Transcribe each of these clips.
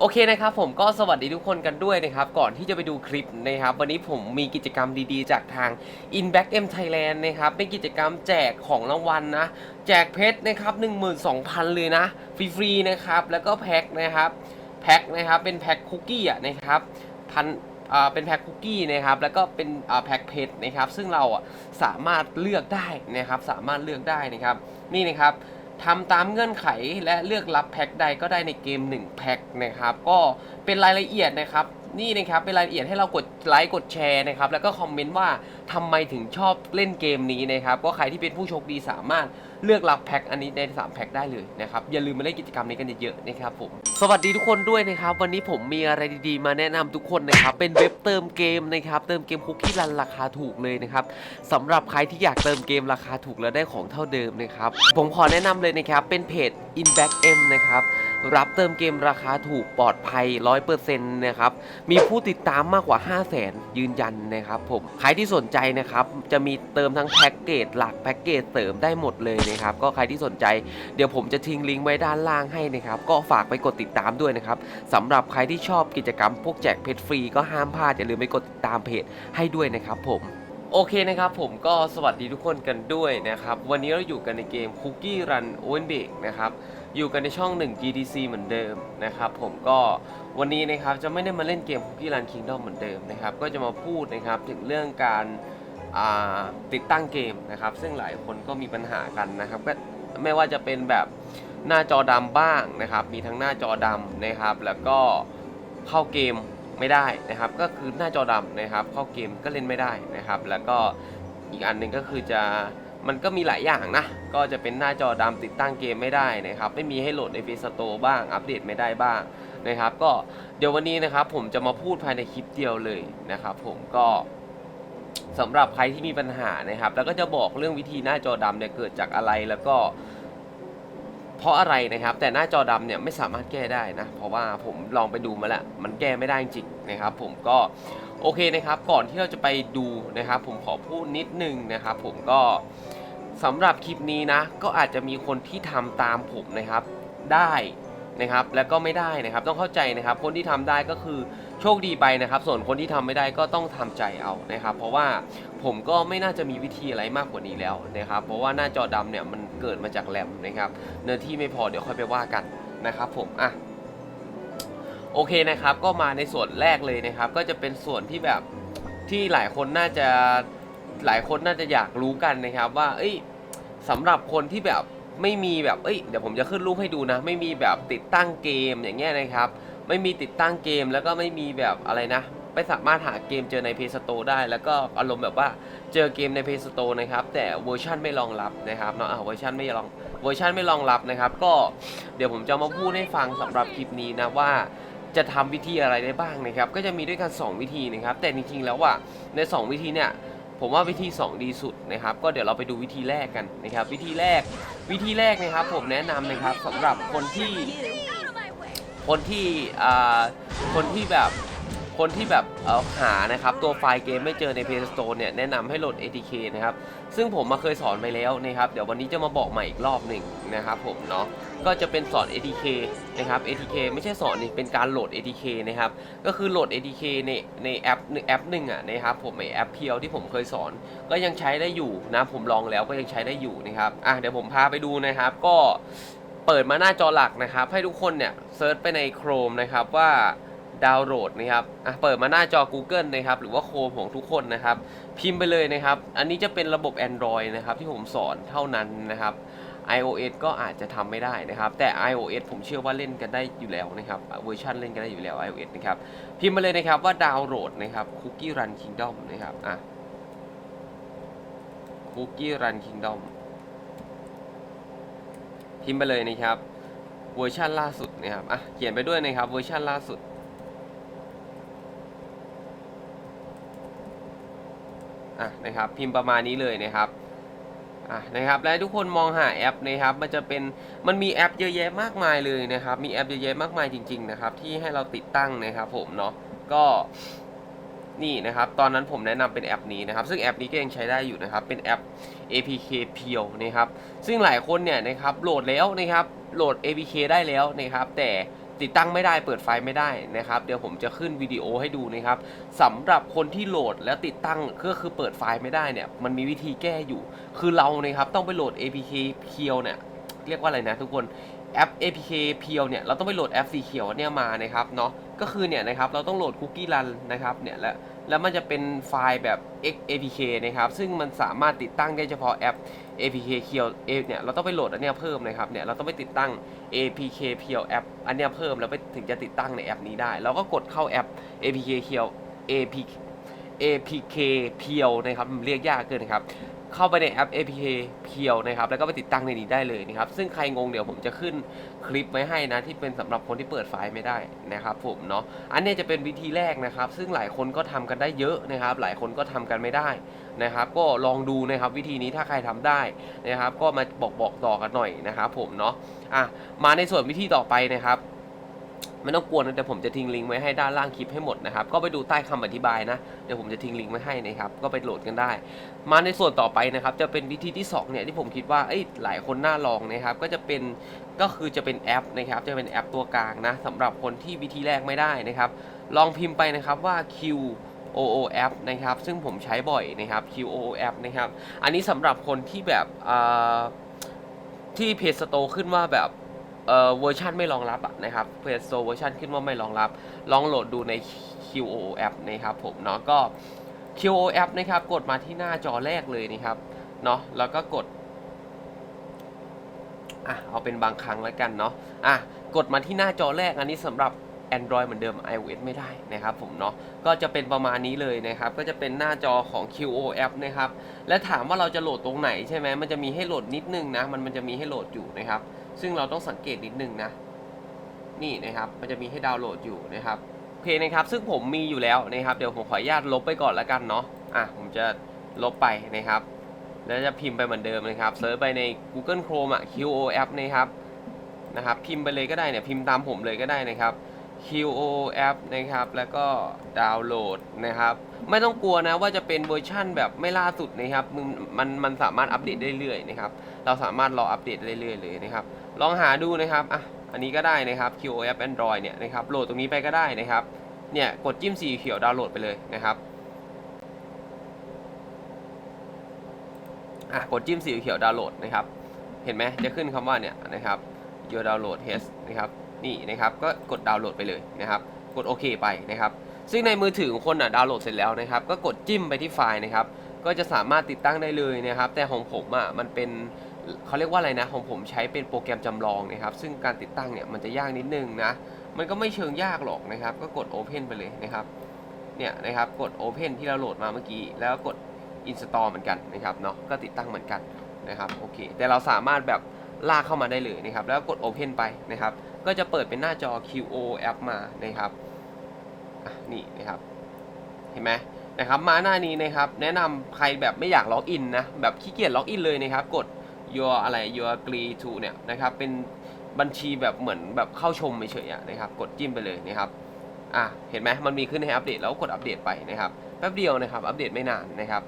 โอเคนะครับผมก็สวัสดีทุกคนกันด้วยนะครับก่อนที่จะไปดูคลิปนะครับวันนี้ผมมีกิจกรรมดีๆ จากทาง Inback M Thailand นะครับเป็นกิจกรรมแจกของรางวัลนะแจกเพชรนะครับ12,000 เลยนะฟรีๆนะครับแล้วก็แพ็คนะครับแพ็คนะครับเป็นแพ็คคุกกี้อะนะครับพันอ่าเป็นแพ็คคุกกี้นะครับแล้วก็เป็นอ่าแพ็คเพชรนะครับซึ่งเราอะสามารถเลือกได้นะครับสามารถเลือกได้นะครับนี่นะครับ ทำตามเงื่อนไขและเลือกรับแพ็คใดก็ได้ในเกม 1 แพ็คนะครับ ก็เป็นรายละเอียดนะครับ นี่นะครับเป็นรายละเอียดให้เรากดไลค์กดแชร์นะครับ แล้วก็คอมเมนต์ว่าทำไมถึงชอบเล่นเกมนี้นะครับ ก็ใครที่เป็นผู้โชคดีสามารถ เลือกรับแพ็คอันนี้ใน3แพ็คได้เลยนะครับอย่าลืมมาเล่นกิจกรรมนี้กันเยอะๆนะครับผมสวัสดีทุกคนด้วยนะครับวันนี้ผมมีอะไรดีๆ มาแนะนำทุกคนนะครับเป็นเว็บเติมเกมนะครับเติมเกมคุกกี้รันราคาถูกเลยนะครับสำหรับใครที่อยากเติมเกมราคาถูกแล้วได้ของเท่าเดิมนะครับผมขอแนะนำเลยนะครับเป็นเพจ Inback M นะครับ รับเติมเกมราคาถูกปลอดภัย 100%นะครับ มีผู้ติดตามมากกว่า 5 0 0แสนยืนยันนะครับผม ใครที่สนใจนะครับ จะมีเติมทั้งแพ็กเกจหลักแพ็กเกจเสริมได้หมดเลยนะครับ ก็ใครที่สนใจ เดี๋ยวผมจะทิ้งลิงก์ไว้ด้านล่างให้นะครับ ก็ฝากไปกดติดตามด้วยนะครับสำหรับใครที่ชอบกิจกรรมพวกแจกเพชรฟรีก็ห้ามพลาดอย่าลืมไปกดติดตามเพจให้ด้วยนะครับผม โอเคนะครับผมก็สวัสดีทุกคนกันด้วยนะครับ วันนี้เราอยู่กันในเกม Cookie Run o w e n b a k นะครับ อยู่กันในช่อง 1 GDC เหมือนเดิมนะครับ ผมก็วันนี้นะครับจะไม่ได้มาเล่นเกม Cookie Run Kingdom เหมือนเดิมนะครับ ก็จะมาพูดนะครับถึงเรื่องการาติดตั้งเกมนะครับ ซึ่งหลายคนก็มีปัญหากันนะครับก็ไม่ว่าจะเป็นแบบหน้าจอดำบ้างนะครับ มีทั้งหน้าจอดำนะครับ แล้วก็เข้าเกม ไม่ได้นะครับ ก็คือหน้าจอดำนะครับ เข้าเกมก็เล่นไม่ได้นะครับ แล้วก็อีกอันหนึ่งก็คือจะมันก็มีหลายอย่างนะ ก็จะเป็นหน้าจอดำติดตั้งเกมไม่ได้นะครับ ไม่มีให้โหลดใน Play Store บ้าง อัปเดตไม่ได้บ้างนะครับ ก็เดี๋ยววันนี้นะครับ ผมจะมาพูดภายในคลิปเดียวเลยนะครับ ผมก็สำหรับใครที่มีปัญหานะครับ แล้วก็จะบอกเรื่องวิธีหน้าจอดำเนี่ยเกิดจากอะไรแล้วก็ เพราะอะไรนะครับ แต่หน้าจอดำเนี่ยไม่สามารถแก้ได้นะ เพราะว่าผมลองไปดูมาแล้ว มันแก้ไม่ได้จริงนะครับ ผมก็โอเคนะครับ ก่อนที่เราจะไปดูนะครับ ผมขอพูดนิดนึงนะครับ ผมก็สำหรับคลิปนี้นะ ก็อาจจะมีคนที่ทำตามผมนะครับได้นะครับ แล้วก็ไม่ได้นะครับ ต้องเข้าใจนะครับ คนที่ทำได้ก็คือ โชคดีไปนะครับ ส่วนคนที่ทำไม่ได้ก็ต้องทำใจเอานะครับ เพราะว่าผมก็ไม่น่าจะมีวิธีอะไรมากกว่านี้แล้วนะครับ เพราะว่าหน้าจอดำเนี่ยมันเกิดมาจากแรมนะครับ เนื้อที่ไม่พอเดี๋ยวค่อยไปว่ากันนะครับ ผมอะโอเคนะครับ ก็มาในส่วนแรกเลยนะครับ ก็จะเป็นส่วนที่แบบที่หลายคนน่าจะหลายคนน่าจะอยากรู้กันนะครับ ว่า เอ้ยสำหรับคนที่แบบไม่มีแบบ เอ้ย เดี๋ยวผมจะขึ้นรูปให้ดูนะ ไม่มีแบบติดตั้งเกมอย่างเงี้ยนะครับ ไม่มีติดตั้งเกมแล้วก็ไม่มีแบบอะไรนะ ไม่สามารถหาเกมเจอใน Play Store ได้ แล้วก็อารมณ์แบบว่าเจอเกมใน Play Store นะครับ แต่เวอร์ชันไม่รองรับนะครับเนาะเวอร์ชันไม่รองเวอร์ชันไม่รองรับนะครับ ก็เดี๋ยวผมจะมาพูดให้ฟังสำหรับคลิปนี้นะว่าจะทำวิธีอะไรได้บ้างนะครับ ก็จะมีด้วยกัน 2 วิธีนะครับ แต่จริงๆแล้วว่าใน 2 วิธีเนี่ยผมว่าวิธี 2 ดีสุดนะครับ ก็เดี๋ยวเราไปดูวิธีแรกกันนะครับ วิธีแรกวิธีแรกนะครับ ผมแนะนำนะครับสำหรับคนที่ คนที่อ่าคนที่แบบคนที่แบบเอ่อหานะครับตัวไฟล์เกมไม่เจอใน Play Store เนี่ยแนะนำให้โหลด ATK นะครับซึ่งผมมาเคยสอนไปแล้วนะครับเดี๋ยววันนี้จะมาบอกใหม่อีกรอบหนึ่งนะครับผมเนาะก็จะเป็นสอน ATK นะครับ ATK ไม่ใช่สอนนี่เป็นการโหลด ATK นะครับก็คือโหลด ATK ในในแอปแอปหนึ่งอะนะครับผมไอแอปเพียวที่ผมเคยสอน ก็ยังใช้ได้อยู่นะผมลองแล้วก็ยังใช้ได้อยู่นะครับอะเดี๋ยวผมพาไปดูนะครับก็ เปิดมาหน้าจอหลักนะครับ ให้ทุกคนเนี่ยเซิร์ชไปใน Chrome นะครับว่าดาวน์โหลดนะครับอะเปิดมาหน้าจอ Google นะครับหรือว่า Chrome ของทุกคนนะครับ พิมพ์ไปเลยนะครับ อันนี้จะเป็นระบบ Android นะครับที่ผมสอนเท่านั้นนะครับ iOS ก็อาจจะทำไม่ได้นะครับ แต่ iOS ผมเชื่อว่าเล่นกันได้อยู่แล้วนะครับเวอร์ชันเล่นกันได้อยู่แล้ว iOS นะครับพิมพ์มาเลยนะครับว่าดาวน์โหลดนะครับ Cookie Run Kingdom นะครับอะ Cookie Run Kingdom พิมพ์ไปเลยนะครับเวอร์ชันล่าสุดนะครับอะเขียนไปด้วยนะครับเวอร์ชันล่าสุด อะนะครับพิมพ์ประมาณนี้เลยนะครับอะนะครับและทุกคนมองหาแอปนะครับมันจะเป็นมันมีแอปเยอะแยะมากมายเลยนะครับ มีแอปเยอะแยะมากมายจริง ๆ นะครับ ที่ให้เราติดตั้งนะครับผมเนาะก็ นี่นะครับ ตอนนั้นผมแนะนำเป็นแอปนี้นะครับ ซึ่งแอปนี้ก็ยังใช้ได้อยู่นะครับ เป็นแอป APK เพียวนะครับ ซึ่งหลายคนเนี่ยนะครับ โหลดแล้วนะครับ โหลด APK ได้แล้วนะครับ แต่ติดตั้งไม่ได้เปิดไฟล์ไม่ได้นะครับ เดี๋ยวผมจะขึ้นวิดีโอให้ดูนะครับสำหรับคนที่โหลดแล้วติดตั้งก็คือเปิดไฟล์ไม่ได้เนี่ย มันมีวิธีแก้อยู่ คือเรานะครับต้องไปโหลด APK เพียวเนี่ยเรียกว่าอะไรนะทุกคนแอป APK เพียวเนี่ยเราต้องไปโหลดแอปสีเขียวเนี่ยมานะครับเนาะ ก็คือเนี่ยนะครับเราต้องโหลดคุกกี้รันนะครับเนี่ยแล้วแล้วมันจะเป็นไฟล์แบบ apk นะครับซึ่งมันสามารถติดตั้งได้เฉพาะแอป APK เพียวเนี่ยเราต้องไปโหลดอันเนี้ยเพิ่มนะครับเนี่ยเราต้องไปติดตั้ง APK เพียวแอปอันเนี้ยเพิ่มแล้วไปถึงจะติดตั้งในแอปนี้ได้เราก็กดเข้าแอป APK เพียว APK APK เพียวนะครับเรียกยากเกินครับ เข้าไปในแอป APK เพียวนะครับ แล้วก็ไปติดตั้งในนี้ได้เลยนะครับ ซึ่งใครงงเดี๋ยวผมจะขึ้นคลิปไว้ให้นะ ที่เป็นสำหรับคนที่เปิดไฟล์ไม่ได้นะครับผมเนาะ อันนี้จะเป็นวิธีแรกนะครับ ซึ่งหลายคนก็ทำกันได้เยอะนะครับ หลายคนก็ทำกันไม่ได้นะครับ ก็ลองดูนะครับวิธีนี้ถ้าใครทำได้นะครับ ก็มาบอกบอกต่อกันหน่อยนะครับ ผมเนาะ อะ มาในส่วนวิธีต่อไปนะครับ ไม่ต้องกลัวนะเดี๋ยวผมจะทิ้งลิงก์ไว้ให้ด้านล่างคลิปให้หมดนะครับ ก็ไปดูใต้คำอธิบายนะ เดี๋ยวผมจะทิ้งลิงก์ไว้ให้นะครับ ก็ไปโหลดกันได้ มาในส่วนต่อไปนะครับ จะเป็นวิธีที่2เนี่ยที่ผมคิดว่าเอ้ยหลายคนน่าลองนะครับ ก็จะเป็นก็คือจะเป็นแอปนะครับ จะเป็นแอปตัวกลางนะสำหรับคนที่วิธีแรกไม่ได้นะครับ ลองพิมพ์ไปนะครับว่า Q O O app นะครับ ซึ่งผมใช้บ่อยนะครับ Q O O app นะครับ อันนี้สำหรับคนที่แบบอ่าที่เพจสโตขึ้นว่าแบบ เอ่อเวอร์ชันไม่รองรับอะนะครับเพจโตเวอร์ชันขึ้นว่าไม่รองรับ ลองโหลดดูใน Q O O app นะครับผมเนาะก็ QO app นะครับ กดมาที่หน้าจอแรกเลยนะครับเนาะแล้วก็กดอะเอาเป็นบางครั้งแล้วกันเนาะอะกดมาที่หน้าจอแรกอันนี้สำหรับ Android เหมือนเดิม iOS ไม่ได้นะครับผมเนาะก็จะเป็นประมาณนี้เลยนะครับ ก็จะเป็นหน้าจอของ QO app นะครับ และถามว่าเราจะโหลดตรงไหนใช่ไหมมันจะมีให้โหลดนิดนึงนะ มันมันจะมีให้โหลดอยู่นะครับ ซึ่งเราต้องสังเกตนิดนึงนะ นี่นะครับ มันจะมีให้ดาวน์โหลดอยู่นะครับโอเคนะครับ ซึ่งผมมีอยู่แล้วนะครับ เดี๋ยวผมขออนุญาตลบไปก่อนแล้วกันเนาะ อะ ผมจะลบไปนะครับ แล้วจะพิมพ์ไปเหมือนเดิมนะครับ เซิร์ชไปใน Google Chrome อะ QO app นะครับ นะครับ พิมพ์ไปเลยก็ได้เนี่ย พิมพ์ตามผมเลยก็ได้นะครับ QO app นะครับ แล้วก็ดาวน์โหลดนะครับ ไม่ต้องกลัวนะว่าจะเป็นเวอร์ชั่นแบบไม่ล่าสุดนะครับมันมันสามารถอัปเดตได้เรื่อยๆนะครับ เราสามารถรออัปเดตได้เรื่อยๆเลยนะครับ ลองหาดูนะครับ อะ อันนี้ก็ได้นะครับ QO app Android เนี่ยนะครับ โหลดตรงนี้ไปก็ได้นะครับ เนี่ย กดจิ้มสีเขียวดาวน์โหลดไปเลยนะครับ อะ กดจิ้มสีเขียวดาวน์โหลดนะครับ เห็นไหมจะขึ้นคำว่าเนี่ยนะครับ your download has นะครับ นี่นะครับก็กดดาวน์โหลดไปเลยนะครับ กดโอเคไปนะครับ ซึ่งในมือถือของคนอะดาวน์โหลดเสร็จแล้วนะครับ ก็กดจิ้มไปที่ไฟล์นะครับ ก็จะสามารถติดตั้งได้เลยนะครับ แต่ของผมอะมันเป็นเขาเรียกว่าอะไรนะของผมใช้เป็นโปรแกรมจำลองนะครับ ซึ่งการติดตั้งเนี่ยมันจะยากนิดนึงนะ มันก็ไม่เชิงยากหรอกนะครับ ก็กด Open ไปเลยนะครับ เนี่ยนะครับกด Open ที่เราโหลดมาเมื่อกี้ แล้วกด Install เหมือนกันนะครับเนาะก็ติดตั้งเหมือนกันนะครับโอเค แต่เราสามารถแบบลากเข้ามาได้เลยนะครับ แล้วกด Open ไปนะครับ ก็จะเปิดเป็นหน้าจอ QO app มานะครับอะนี่นะครับ เห็นไหมนะครับ มาหน้านี้นะครับ แนะนำใครแบบไม่อยากล็อกอินนะ แบบขี้เกียจล็อกอินเลยนะครับ กด your อะไร your agree to เนี่ยนะครับ เป็นบัญชีแบบเหมือนแบบเข้าชมเฉยๆนะครับ กดจิ้มไปเลยนะครับ อะ เห็นไหมมันมีขึ้นให้อัปเดตแล้วกดอัปเดตไปนะครับ แป๊บเดียวนะครับ อัปเดตไม่นานนะครับ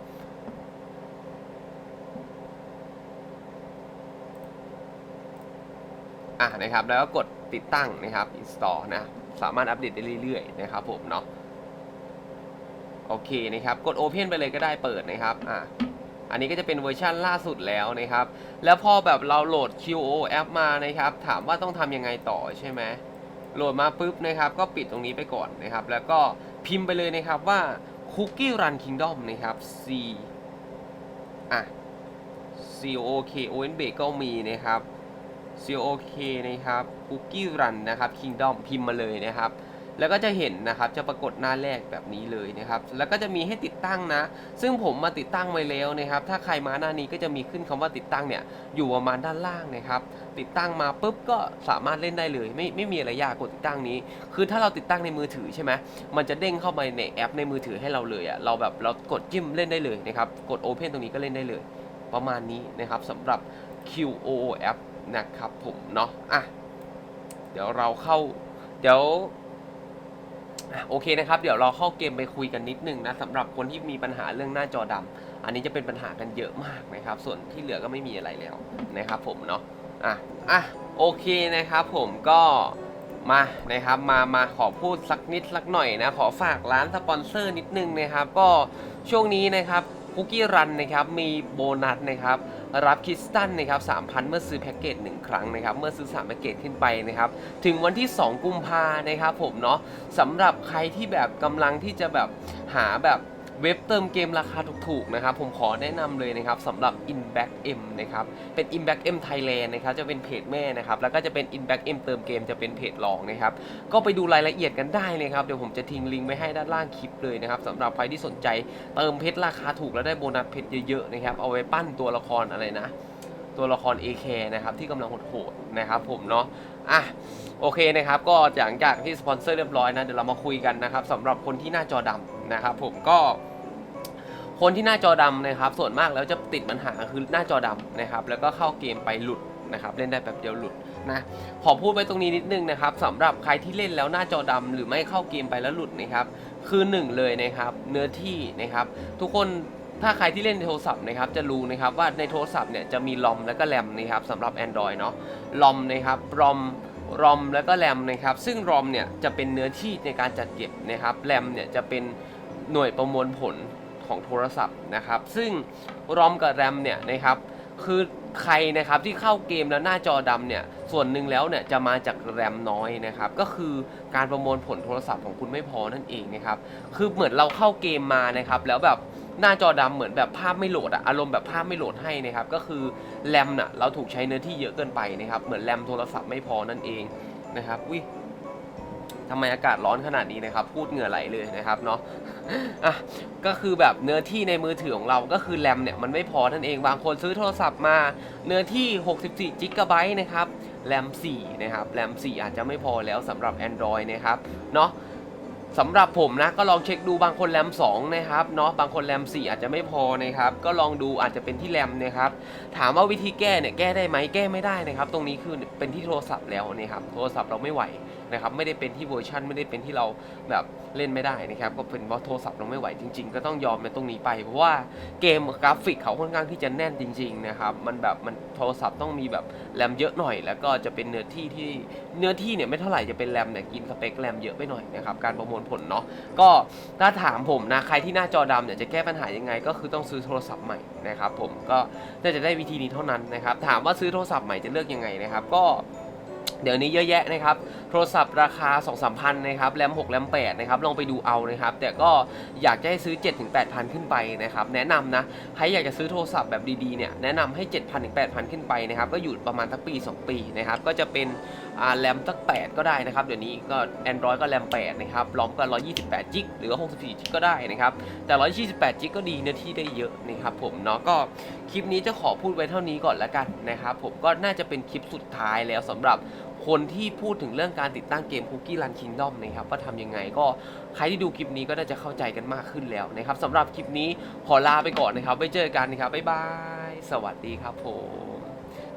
อะนะครับแล้วก็กดติดตั้งนะครับ install นะสามารถอัปเดตได้เรื่อยๆนะครับผมเนาะโอเคนะครับกด Open ไปเลยก็ได้เปิดนะครับอะอันนี้ก็จะเป็นเวอร์ชันล่าสุดแล้วนะครับ แล้วพอแบบเราโหลด QO app มานะครับ ถามว่าต้องทำยังไงต่อใช่ไหมโหลดมาปุ๊บนะครับ ก็ปิดตรงนี้ไปก่อนนะครับ แล้วก็พิมพ์ไปเลยนะครับว่า Cookie Run Kingdom นะครับ C อะ C O K O N B ก็มีนะครับ C O K นะครับ Cookie Run นะครับ Kingdom พิมพ์มาเลยนะครับ แล้วก็จะเห็นนะครับจะปรากฏหน้าแรกแบบนี้เลยนะครับ แล้วก็จะมีให้ติดตั้งนะ ซึ่งผมมาติดตั้งไว้แล้วนะครับ ถ้าใครมาหน้านี้ก็จะมีขึ้นคำว่าติดตั้งเนี่ยอยู่ประมาณด้านล่างนะครับ ติดตั้งมาปุ๊บก็สามารถเล่นได้เลย ไม่ไม่มีอะไรยากกดติดตั้งนี้ คือถ้าเราติดตั้งในมือถือใช่ไหมมันจะเด้งเข้าไปในแอปในมือถือให้เราเลยอะ่ะเราแบบเรากดจิ้มเล่นได้เลยนะครับกด Open ตรงนี้ก็เล่นได้เลย ประมาณนี้นะครับสำหรับ QO app นะครับผมเนาะอะเดี๋ยวเราเข้า เดี๋ยวโอเคนะครับ เดี๋ยวเราเข้าเกมไปคุยกันนิดนึงนะสำหรับคนที่มีปัญหาเรื่องหน้าจอดำอันนี้จะเป็นปัญหากันเยอะมากนะครับ ส่วนที่เหลือก็ไม่มีอะไรแล้วนะครับผมเนาะอะอะโอเคนะครับผมก็มานะครับมามาขอพูดสักนิดสักหน่อยนะ ขอฝากร้านสปอนเซอร์นิดนึงนะครับ ก็ช่วงนี้นะครับคุกกี้รันนะครับมีโบนัสนะครับ รับคิสตันนะครับ3,000 เมื่อซื้อแพ็กเกจ1ครั้งนะครับ เมื่อซื้อ3แพ็กเกจขึ้นไปนะครับ ถึงวันที่ 2 กุมภานะครับผมเนาะสำหรับใครที่แบบกำลังที่จะแบบหาแบบ เว็บเติมเกมราคาถูกๆนะครับผมขอแนะนำเลยนะครับสำหรับ Inback M นะครับเป็น Inback M Thailand นะครับจะเป็นเพจแม่นะครับแล้วก็จะเป็น Inback M เติมเกมจะเป็นเพจรองนะครับก็ไปดูรายละเอียดกันได้เลยครับเดี๋ยวผมจะทิ้งลิงก์ไว้ให้ด้านล่างคลิปเลยนะครับสำหรับใครที่สนใจเติมเพชรราคาถูกแล้วได้โบนัสเพชรเยอะๆนะครับเอาไว้ปั้นตัวละครอะไรนะ ตัวละคร AK นะครับที่กำลังโหดๆนะครับผมเนาะอะโอเคนะครับก็หลังจากที่สปอนเซอร์เรียบร้อยนะเดี๋ยวเรามาคุยกันนะครับสำหรับคนที่หน้าจอดำนะครับผมก็คนที่หน้าจอดำนะครับส่วนมากแล้วจะติดปัญหาคือหน้าจอดำนะครับแล้วก็เข้าเกมไปหลุดนะครับเล่นได้แบบเดียวหลุดนะขอพูดไว้ตรงนี้นิดนึงนะครับสำหรับใครที่เล่นแล้วหน้าจอดำหรือไม่เข้าเกมไปแล้วหลุดนะครับคือหนึ่งเลยนะครับเนื้อที่นะครับทุกคน ถ้าใครที่เล่นในโทรศัพท์นะครับจะรู้นะครับว่าในโทรศัพท์เนี่ยจะมีลอมและก็แรมนะครับสำหรับ Android เนาะลอมนะครับรอมรอมแล้วก็แรมนะครับ ซึ่งรอมเนี่ยจะเป็นเนื้อที่ในการจัดเก็บนะครับแรมเนี่ยจะเป็นหน่วยประมวลผลของโทรศัพท์นะครับ ซึ่งรอมกับแรมเนี่ยนะครับคือใครนะครับที่เข้าเกมแล้วหน้าจอดำเนี่ยส่วนหนึ่งแล้วเนี่ยจะมาจากแรมน้อยนะครับก็คือการประมวลผลโทรศัพท์ของคุณไม่พอนั่นเองนะครับคือเหมือนเราเข้าเกมมานะครับแล้วแบบ หน้าจอดำเหมือนแบบภาพไม่โหลดอะอารมณ์แบบภาพไม่โหลดให้นะครับก็คือแรมน่ะเราถูกใช้เนื้อที่เยอะเกินไปนะครับเหมือนแรมโทรศัพท์ไม่พอนั่นเองนะครับวิทำไมอากาศร้อนขนาดนี้นะครับ พูดเหงื่อไหลเลยนะครับเนาะอะก็คือแบบเนื้อที่ในมือถือของเราก็คือแรมเนี่ยมันไม่พอนั่นเองบางคนซื้อโทรศัพท์มาเนื้อที่ 64 g b นะครับแรม4นะครับแรม4อาจจะไม่พอแล้วสำหรับ Android นะครับเนาะ สำหรับผมนะก็ลองเช็คดูบางคนแรม2นะครับเนาะบางคนแรม4 อาจจะไม่พอนะครับก็ลองดูอาจจะเป็นที่แรมนะครับถามว่าวิธีแก้เนี่ยแก้ได้ไหมแก้ไม่ได้นะครับ ตรงนี้คือเป็นที่โทรศัพท์แล้วนะครับโทรศัพท์เราไม่ไหว นะครับไม่ได้เป็นที่เวอร์ชันไม่ได้เป็นที่เราแบบเล่นไม่ได้นะครับก็เป็นว่าโทรศัพท์เราไม่ไหวจริง ๆ ก็ต้องยอมในตรงนี้ไป เพราะว่าเกมกราฟิกเขาค่อนข้างที่จะแน่นจริงๆนะครับมันแบบมันโทรศัพท์ต้องมีแบบแรมเยอะหน่อย แล้วก็จะเป็นเนื้อที่ที่เนื้อที่เนี่ยไม่เท่าไหร่จะเป็นแรมเนี่ยกินสเปคแรมเยอะไปหน่อยนะครับการประมวลผลเนาะก็ถ้าถามผมนะใครที่หน้าจอดำเนี่ยจะแก้ปัญหายังไง ก็คือต้องซื้อโทรศัพท์ใหม่นะครับผมก็น่าจะได้วิธีนี้เท่านั้นนะครับถามว่าซื้อโทรศัพท์ใหม่จะเลือกยังไงนะครับก็ เดี๋ยวนี้เยอะแยะนะครับ โทรศัพท์ราคา 2 3พันนะครับ แรม6แรม8นะครับ ลองไปดูเอานะครับ แต่ก็อยากจะให้ซื้อ7ถึง8,000ขึ้นไปนะครับ แนะนำนะ ใครอยากจะซื้อโทรศัพท์แบบดีๆ เนี่ย แนะนำให้ 7,000ถึง8,000ขึ้นไปนะครับ ก็อยู่ประมาณสักปี 2 ปีนะครับ ก็จะเป็นแรมสัก 8 ก็ได้นะครับ เดี๋ยวนี้ก็ Android ก็แรม8นะครับรอมก็ 128จิกหรือว่า64จิกก็ได้นะครับ แต่ 128จิกก็ดีเนื้อที่ได้เยอะนะครับผมเนาะ ก็คลิปนี้จะขอพูดไว้เท่านี้ก่อนแล้วกันนะครับ ผมก็น่าจะเป็นคลิปสุดท้ายแล้วสำหรับ คนที่พูดถึงเรื่องการติดตั้งเกม Cookie Run Kingdom นะครับว่าทำยังไงก็ใครที่ดูคลิปนี้ก็น่าจะเข้าใจกันมากขึ้นแล้วนะครับสำหรับคลิปนี้ขอลาไปก่อนนะครับไว้เจอกันนะครับบ๊ายบายสวัสดีครับผม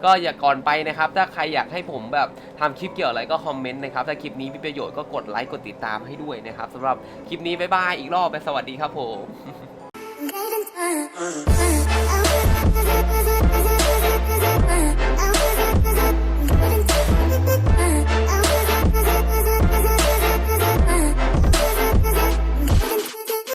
ก็อย่าก่อนไปนะครับ ถ้าใครอยากให้ผมแบบทำคลิปเกี่ยวอะไรก็คอมเมนต์นะครับ ถ้าคลิปนี้มีประโยชน์ก็กดไลค์กดติดตามให้ด้วยนะครับสำหรับคลิปนี้บ๊ายบายอีกรอบไปสวัสดีครับผม